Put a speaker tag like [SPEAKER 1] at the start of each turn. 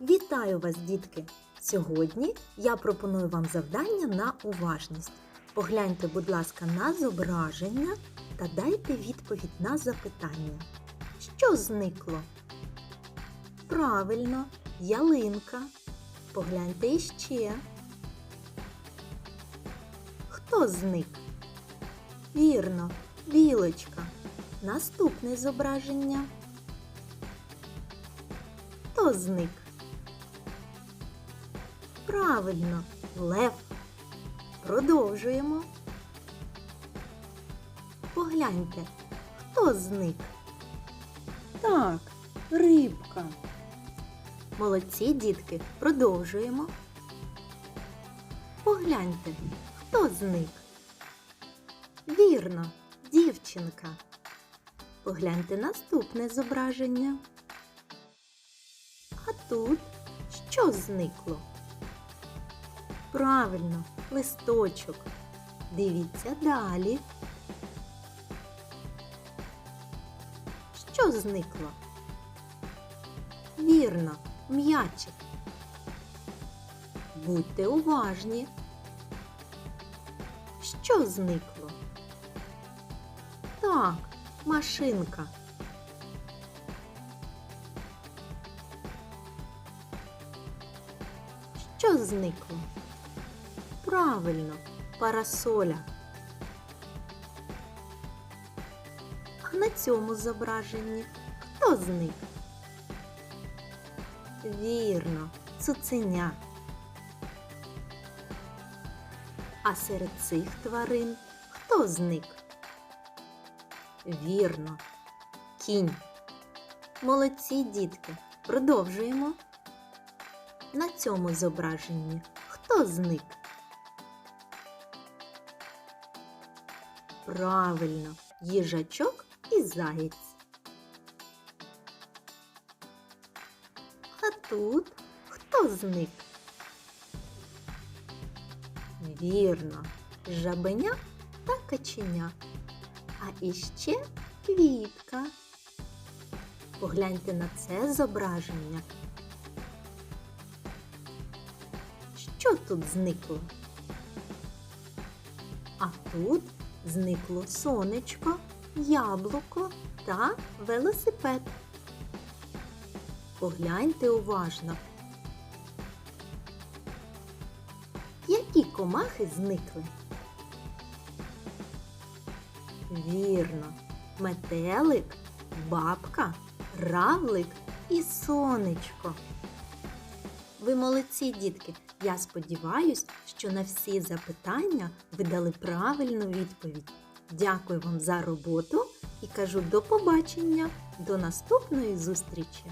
[SPEAKER 1] Вітаю вас, дітки! Сьогодні я пропоную вам завдання на уважність. Погляньте, будь ласка, на зображення та дайте відповідь на запитання. Що зникло? Правильно, ялинка. Погляньте іще. Хто зник? Вірно, білочка. Наступне зображення. Хто зник? Правильно, лев. Продовжуємо. Погляньте, хто зник?
[SPEAKER 2] Так, рибка.
[SPEAKER 1] Молодці, дітки, продовжуємо. Погляньте, хто зник? Вірно, дівчинка. Погляньте наступне зображення. А тут що зникло? Правильно, листочок. Дивіться далі. Що зникло? Вірно, м'ячик. Будьте уважні. Що зникло? Так, машинка. Що зникло? Правильно, парасоля. А на цьому зображенні хто зник? Вірно, цуценя. А серед цих тварин хто зник? Вірно, кінь. Молодці дітки. Продовжуємо. На цьому зображенні хто зник? Правильно, їжачок і заєць. А тут хто зник? Вірно, жабеня та каченя. А іще квітка. Погляньте на це зображення. Що тут зникло? А тут зникло сонечко, яблуко та велосипед. Погляньте уважно. Які комахи зникли? Вірно, метелик, бабка, равлик і сонечко. Ви молодці, дітки! Я сподіваюсь, що на всі запитання ви дали правильну відповідь. Дякую вам за роботу і кажу до побачення, до наступної зустрічі!